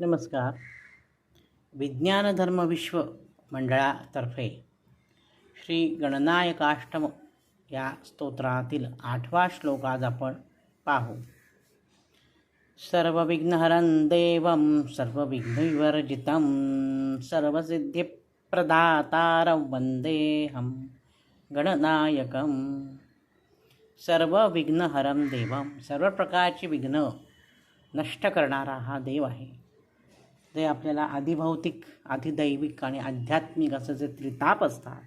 नमस्कार. विज्ञानधर्मविश्व विश्व मंडळातर्फे श्री गणनायकाष्टम या स्तोत्रातील आठवा श्लोक आज आपण पाहू. सर्वविघ्नहरं देवं सर्वविघ्नविवर्जितं सर्वसिद्धिप्रदातारं वन्देऽहं गणनायकं सर्वविघ्नहरं देवं सर्व प्रकारची विघ्न नष्ट करणारा हा देव आहे. जे आपल्याला आदिभौतिक आधिदैविक आणि आध्यात्मिक असं जे त्रिताप असतात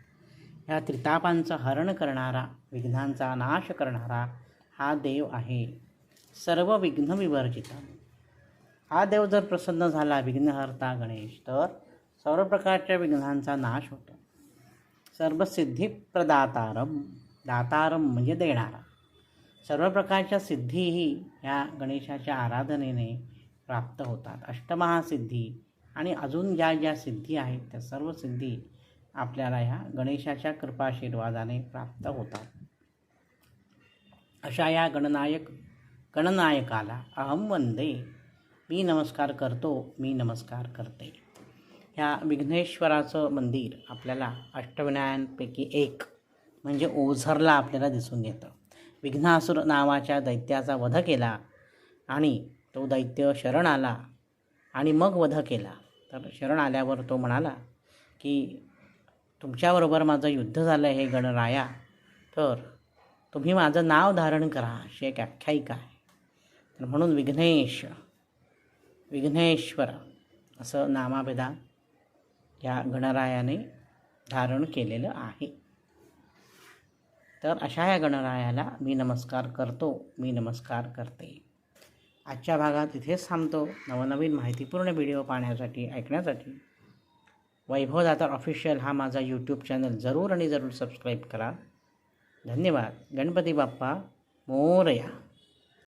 ह्या त्रितापांचं हरण करणारा विघ्नांचा नाश करणारा हा देव आहे. सर्व विघ्न विवर्जित. हा देव जर प्रसन्न झाला विघ्नहर्ता गणेश तर सर्व प्रकारच्या विघ्नांचा नाश होतो. सर्व सिद्धिप्रदातारम दातारम म्हणजे देणारा. सर्व प्रकारच्या सिद्धीही ह्या गणेशाच्या आराधनेने प्राप्त होतात. अष्टमहासिद्धी आणि अजून ज्या ज्या सिद्धी आहेत त्या सर्व सिद्धी आपल्याला ह्या गणेशाच्या कृपाशीर्वादाने प्राप्त होतात. अशा या गणनायक गणनायकाला अहम वंदे. मी नमस्कार करतो मी नमस्कार करते. ह्या विघ्नेश्वराचं मंदिर आपल्याला अष्टविनायांपैकी एक म्हणजे ओझरला आपल्याला दिसून येतं. विघ्नासुर नावाच्या दैत्याचा वध केला आणि तो दैत्य शरण आला आणि मग वध केला. तर शरण आल्यावर तो म्हणाला की तुमच्याबरोबर माझं युद्ध झालं आहे हे गणराया. तर तुम्ही माझं नाव धारण करा. अशी एक आख्यायिका आहे. तर म्हणून विघ्नेश विघ्नेश्वर असं नामाभेदा या गणरायाने धारण केलेलं आहे. तर अशा या गणरायाला मी नमस्कार करतो. मी नमस्कार करते. आजच्या भागात इथेच थांबतो. नवनवीन माहितीपूर्ण व्हिडिओ पाहण्यासाठी ऐकण्यासाठी वैभव दातार ऑफिशियल हा माझा यूट्यूब चॅनल जरूर आणि जरूर सबस्क्राईब करा. धन्यवाद. गणपती बाप्पा मोरया.